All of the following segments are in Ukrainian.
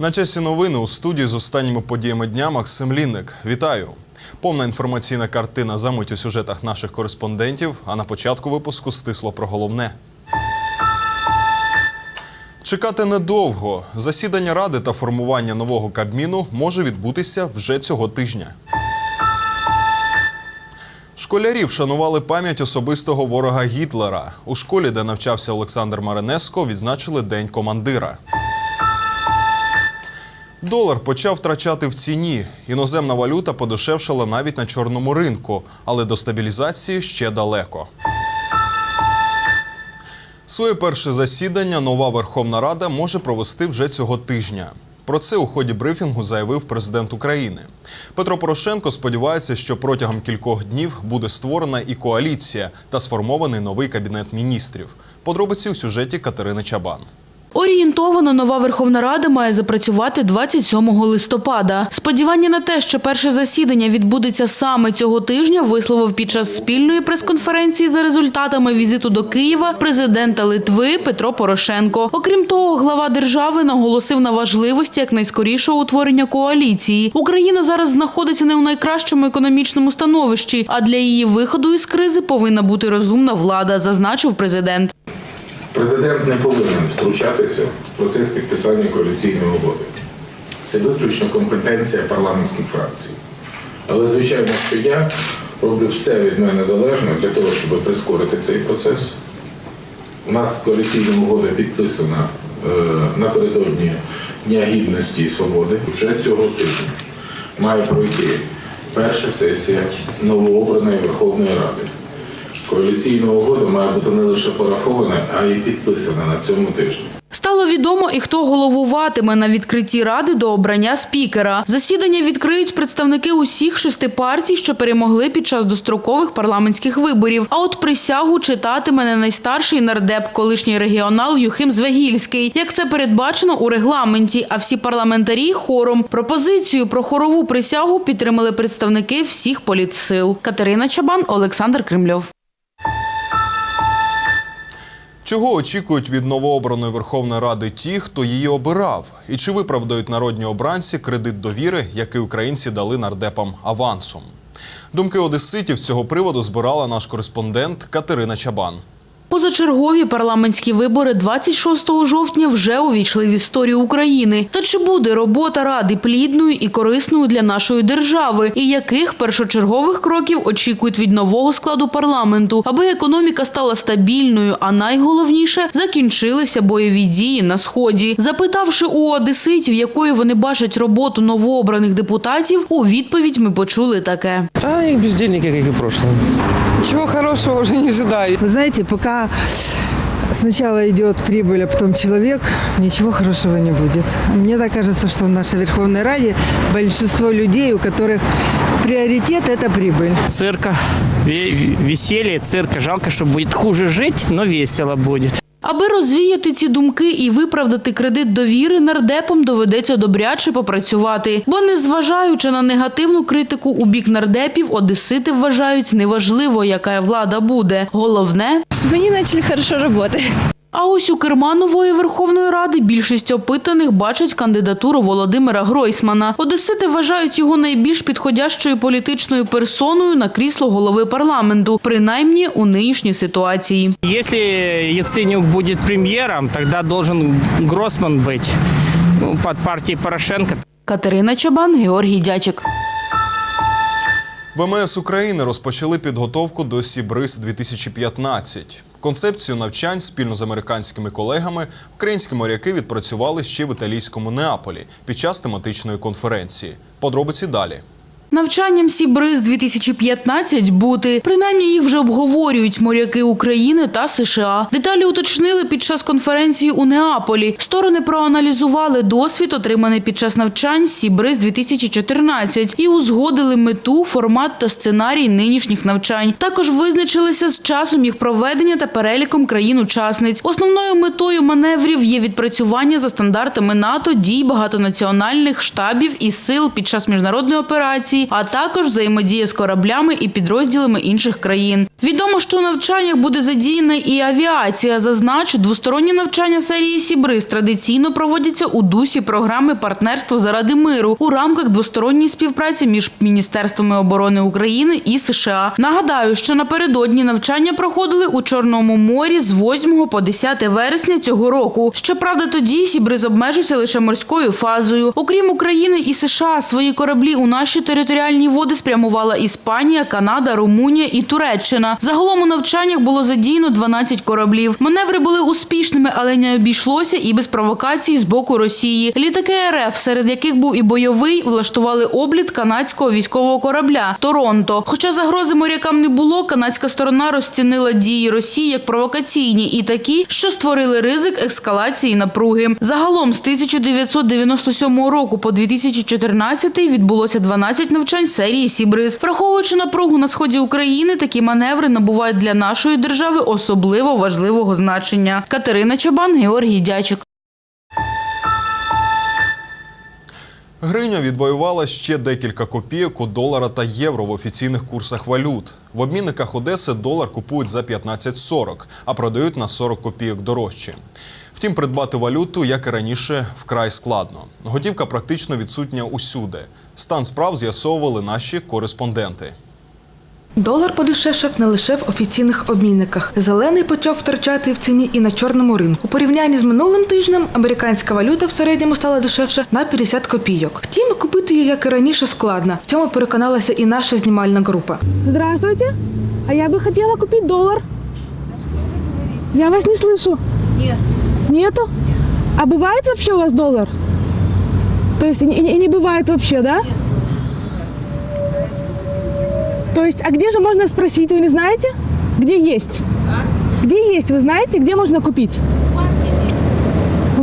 На часі новини у студії з останніми подіями дня Максим Лінник. Вітаю! Повна інформаційна картина за мить у сюжетах наших кореспондентів. А на початку випуску стисло про головне. Чекати недовго. Засідання ради та формування нового кабміну може відбутися вже цього тижня. Школярі вшанували пам'ять особистого ворога Гітлера. У школі, де навчався Олександр Маринеско, відзначили День командира. Долар почав втрачати в ціні. Іноземна валюта подешевшала навіть на чорному ринку, але до стабілізації ще далеко. Своє перше засідання нова Верховна Рада може провести вже цього тижня. Про це у ході брифінгу заявив президент України. Петро Порошенко сподівається, що протягом кількох днів буде створена і коаліція та сформований новий кабінет міністрів. Подробиці у сюжеті Катерини Чабан. Орієнтовано нова Верховна Рада має запрацювати 27 листопада. Сподівання на те, що перше засідання відбудеться саме цього тижня, висловив під час спільної прес-конференції за результатами візиту до Києва президента Литви Петро Порошенко. Окрім того, глава держави наголосив на важливості якнайскорішого утворення коаліції. Україна зараз знаходиться не у найкращому економічному становищі, а для її виходу із кризи повинна бути розумна влада, зазначив президент. Президент не повинен втручатися в процес підписання коаліційної угоди. Це виключно компетенція парламентських фракцій. Але звичайно, що я роблю все від мене залежне для того, щоб прискорити цей процес. У нас коаліційна угода підписана е, напередодні Дня Гідності і Свободи. Вже цього тижня має пройти перша сесія новообраної Верховної Ради. Коаліційна угода має бути не лише парафована, а й підписана на цьому тижні. Стало відомо і хто головуватиме на відкритті ради до обрання спікера. Засідання відкриють представники усіх шести партій, що перемогли під час дострокових парламентських виборів. А от присягу читатиме не найстарший нардеп, колишній регіонал Юхим Звегільський, як це передбачено у регламенті. А всі парламентарі хором пропозицію про хорову присягу підтримали представники всіх політсил. Катерина Чабан, Олександр Кремльов. Чого очікують від новообраної Верховної Ради ті, хто її обирав? І чи виправдають народні обранці кредит довіри, який українці дали нардепам авансом? Думки одеситів з цього приводу збирала наш кореспондент Катерина Чабан. Позачергові парламентські вибори 26 жовтня вже увійшли в історію України. Та чи буде робота ради плідною і корисною для нашої держави? І яких першочергових кроків очікують від нового складу парламенту, аби економіка стала стабільною, а найголовніше закінчилися бойові дії на сході? Запитавши у одеситів, якою вони бачать роботу новообраних депутатів, у відповідь ми почули таке. Да, их бездельники, как и в прошлом. Ничего хорошего уже не ожидаю. Вы знаете, сначала идет прибыль, а потом человек, ничего хорошего не будет. Мне так кажется, что в нашей Верховной Раде большинство людей, у которых приоритет – это прибыль. цирка, ве- веселье, цирка. Жалко, что будет хуже жить, но весело будет. Аби розвіяти ці думки і виправдати кредит довіри, нардепам доведеться добряче попрацювати. Бо, незважаючи на негативну критику у бік нардепів, одесити вважають неважливо, яка влада буде. Головне. мені почали хорошо работать. А ось у керма нової Верховної Ради більшість опитаних бачать кандидатуру Володимира Гройсмана. Одесити вважають його найбільш підходящою політичною персоною на крісло голови парламенту, принаймні у нинішній ситуації. Если Яценюк будет премьером, тогда должен Гроссман быть ну, под партией Порошенко. Катерина Чабан, Георгій Дячик. ВМС України розпочали підготовку до Сібриз 2015 Концепцію навчань спільно з американськими колегами українські моряки відпрацювали ще в італійському Неаполі під час тематичної конференції. Подробиці далі. Навчанням Сібриз 2015 бути. Принаймні їх вже обговорюють моряки України та США. Деталі уточнили під час конференції у Неаполі. Сторони проаналізували досвід, отриманий під час навчань Сібриз 2014 і узгодили мету, формат та сценарій нинішніх навчань. Також визначилися з часом їх проведення та переліком країн-учасниць. Основною метою маневрів є відпрацювання за стандартами НАТО дій багатонаціональних штабів і сил під час міжнародної операції, а також взаємодія з кораблями і підрозділами інших країн. Відомо, що у навчаннях буде задіяна і авіація. Зазначу, двосторонні навчання серії Сібриз традиційно проводяться у дусі програми партнерство заради миру у рамках двосторонньої співпраці між міністерствами оборони України і США. Нагадаю, що напередодні навчання проходили у Чорному морі з 8 по 10 вересня цього року. Щоправда, тоді Сібриз обмежився лише морською фазою. Окрім України і США, свої кораблі у наші територіальні води спрямувала Іспанія, Канада, Румунія і Туреччина. Загалом у навчаннях було задіяно 12 кораблів. Маневри були успішними, але не обійшлося і без провокацій з боку Росії. Літаки РФ, серед яких був і бойовий, влаштували обліт канадського військового корабля Торонто. Хоча загрози морякам не було, канадська сторона розцінила дії Росії як провокаційні і такі, що створили ризик ескалації напруги. Загалом з 1997 року по 2014 відбулося 12 навчань серії Сібриз. Враховуючи напругу на сході України, такі маневри набувають для нашої держави особливо важливого значення. Катерина Чобан, Георгій Дячик. Гривня відвоювала ще декілька копійок у долара та євро в офіційних курсах валют. В обмінниках Одеси долар купують за 15,40, а продають на 40 копійок дорожче. Втім, придбати валюту, як і раніше, вкрай складно. Готівка практично відсутня усюди. Стан справ з'ясовували наші кореспонденти. Долар подешевшав не лише в офіційних обмінниках. Зелений почав втрачати в ціні і на чорному ринку. У порівнянні з минулим тижнем американська валюта в середньому стала дешевше на 50 копійок. Втім, купити її, як і раніше, складно. В цьому переконалася і наша знімальна група. Здравствуйте. А я бы хотела купить доллар. Я вас не слышу. Нет. Нету? А бывает вообще у вас доллар? То есть и, и- не бывает вообще, да? То есть, а где же можно спросить, вы не знаете? Где есть? Где есть, вы знаете, где можно купить?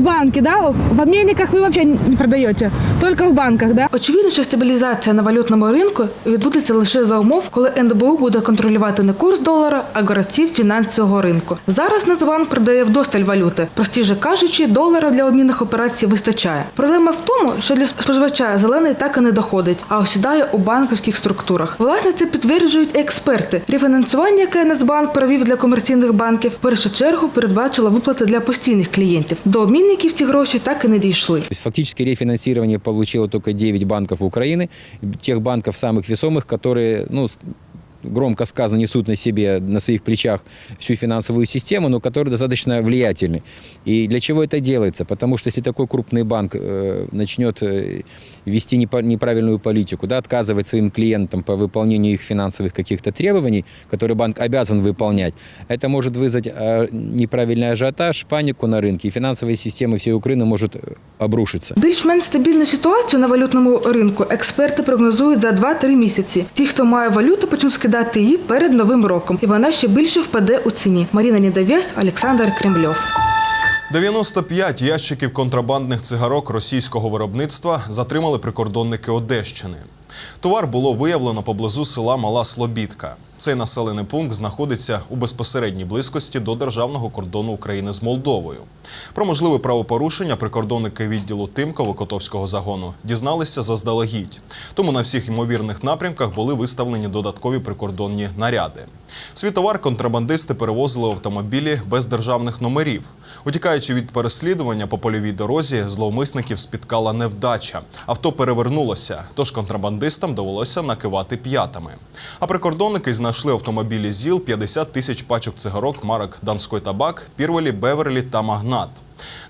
В банке, да? В обменниках вы вообще не продаете, только в банках, да? Очевидно, що стабілізація на валютному ринку відбудеться лише за умов, коли НБУ буде контролювати не курс долара, а гравців фінансового ринку. Зараз Нацбанк продає вдосталь валюти. Простіше кажучи, долара для обмінних операцій вистачає. Проблема в тому, що для споживача зелений так і не доходить, а осідає у банківських структурах. Власне, це підтверджують експерти. Рефінансування, яке Нацбанк провів для комерційних банків, в першу чергу передбачило виплати для постійних клієнтів. До обмінників ці гроші так і не дійшли. То есть фактически рефинансирование получило только 9 банков Украины, тех банков самых весомых, которые, ну, с- громко сказано, несут на себе, на своих плечах всю финансовую систему, но которые достаточно влиятельны. И для чего это делается? Потому что если такой крупный банк э, начнет э, вести непо- неправильную политику, да, отказывать своим клиентам по выполнению их финансовых каких-то требований, которые банк обязан выполнять, это может вызвать э, неправильный ажиотаж, панику на рынке, и финансовая система всей Украины может э, обрушиться. Більш-менш стабільну ситуацію на валютному ринку експерти прогнозують за 2-3 місяці. Ті, хто має валюту, почнуть скидати її перед новим роком, і вона ще більше впаде у ціні. Маріна Нідовєс, Олександр Кремльов. 95 ящиків контрабандних цигарок російського виробництва затримали прикордонники Одещини. Товар було виявлено поблизу села Мала Слобідка. Цей населений пункт знаходиться у безпосередній близькості до державного кордону України з Молдовою. Про можливе правопорушення прикордонники відділу Тимково Котовського загону дізналися заздалегідь. Тому на всіх ймовірних напрямках були виставлені додаткові прикордонні наряди. Свій товар контрабандисти перевозили в автомобілі без державних номерів. Утікаючи від переслідування по польовій дорозі, зловмисників спіткала невдача. Авто перевернулося, тож контрабандистам довелося накивати п'ятами. А прикордонники знайшли автомобілі ЗІЛ 50 тисяч пачок цигарок марок Донський табак, Пірвелі, Беверлі та Магнат.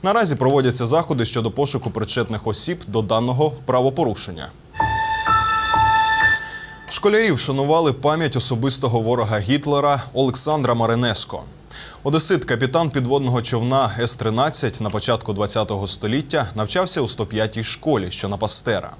Наразі проводяться заходи щодо пошуку причетних осіб до даного правопорушення. Школярі вшанували пам'ять особистого ворога Гітлера Олександра Маринеско. Одесит, капітан підводного човна С-13 на початку ХХ століття навчався у 105-й школі, що на Пастера.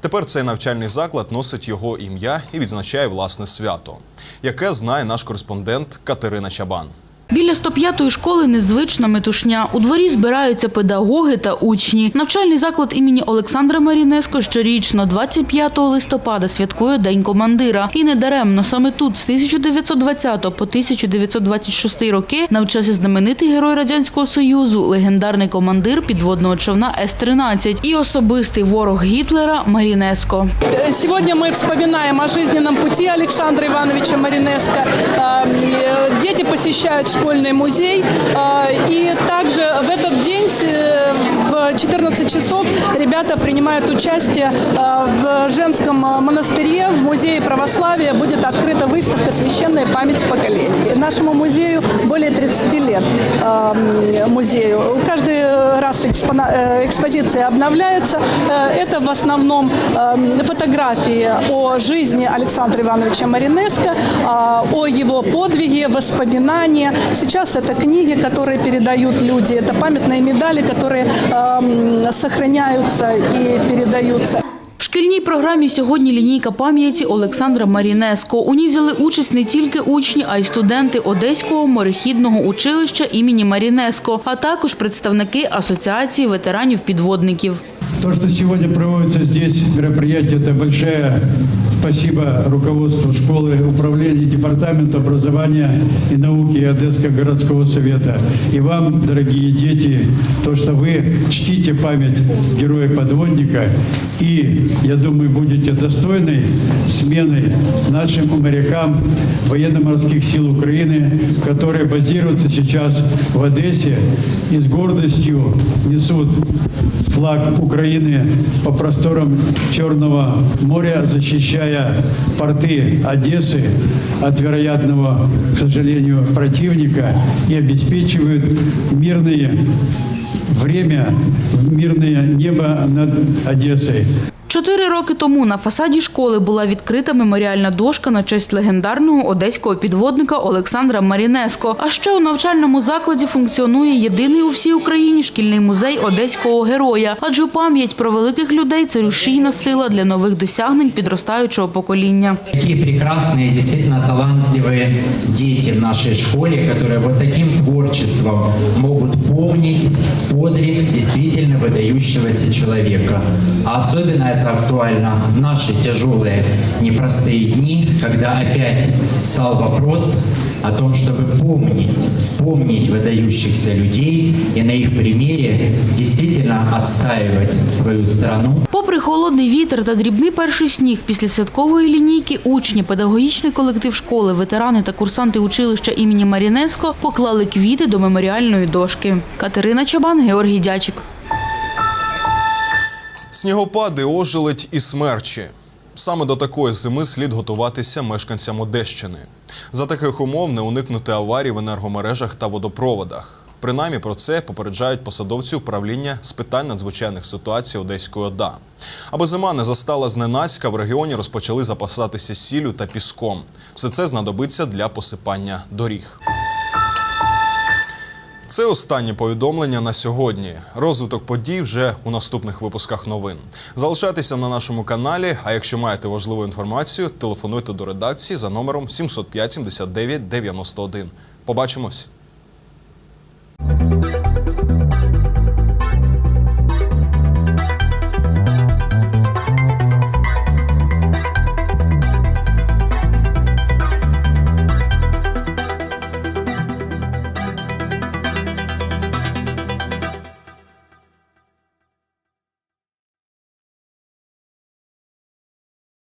Тепер цей навчальний заклад носить його ім'я і відзначає власне свято, яке знає наш кореспондент Катерина Чабан. Біля 105-ї школи незвична метушня. У дворі збираються педагоги та учні. Навчальний заклад імені Олександра Марінеско щорічно 25 листопада святкує День командира. І недаремно саме тут з 1920 по 1926 роки навчався знаменитий герой Радянського Союзу, легендарний командир підводного човна С-13 і особистий ворог Гітлера Марінеско. Сегодня мы вспоминаем о жизненном пути Александра Ивановича Маринеско. Э, э, Дети посещают школьный музей. э, И также в этот день с- э, в 14 часов ребята принимают участие э, в женском э, монастыре, в музее православия будет открыта выставка «Священная память поколений». Нашему музею более 30 лет э, музею. Каждый раз э, экспозиция обновляется. Э, Это в основном фотографии о жизни Александра Ивановича Маринеско, о его подвиге, воспоминания. Сейчас это книги, которые передают люди, это памятные медали, которые сохраняются и передаются. В шкільній програмі сьогодні лінійка пам'яті Олександра Марінеско. У ній взяли участь не тільки учні, а й студенти Одеського морехідного училища імені Марінеско, а також представники Асоціації ветеранів-підводників. То, что сегодня проводится здесь мероприятие, это большое спасибо руководству школы, управлению департамента образования и науки Одесского городского совета. И вам, дорогие дети, то, что вы чтите память героя-подводника и, я думаю, будете достойной сменой нашим морякам военно-морских сил Украины, которые базируются сейчас в Одессе и с гордостью несут флаг Украины по просторам Черного моря, защищая порты Одессы от вероятного, к сожалению, противника и обеспечивают мирное время, мирное небо над Одессой. Чотири роки тому на фасаді школи була відкрита меморіальна дошка на честь легендарного одеського підводника Олександра Марінеско. А ще у навчальному закладі функціонує єдиний у всій Україні шкільний музей одеського героя. Адже пам'ять про великих людей це рушійна сила для нових досягнень підростаючого покоління. Какие прекрасные, действительно талантливые дети в нашей школе, которые вот таким творчеством могут помнить подвиг действительно выдающегося человека. А особенно это актуально в наши тяжелые, непростые дни, когда опять встал вопрос о том, чтобы помнить, помнить выдающихся людей и на их примере действительно отстаивать свою страну. Попри холодний вітер та дрібний перший сніг, після святкової лінійки учні, педагогічний колектив школи, ветерани та курсанти училища імені Марінеско поклали квіти до меморіальної дошки. Катерина Чабан, Георгій Дячик. Снігопади, ожеледь і смерчі. Саме до такої зими слід готуватися мешканцям Одещини. За таких умов не уникнути аварій в енергомережах та водопроводах. Принаймні про це попереджають посадовці управління з питань надзвичайних ситуацій Одеської ОДА. Аби зима не застала зненацька, в регіоні розпочали запасатися сіллю та піском. Все це знадобиться для посипання доріг. Це останнє повідомлення на сьогодні. Розвиток подій вже у наступних випусках новин. Залишайтеся на нашому каналі. А якщо маєте важливу інформацію, телефонуйте до редакції за номером 705 79 91. Побачимось.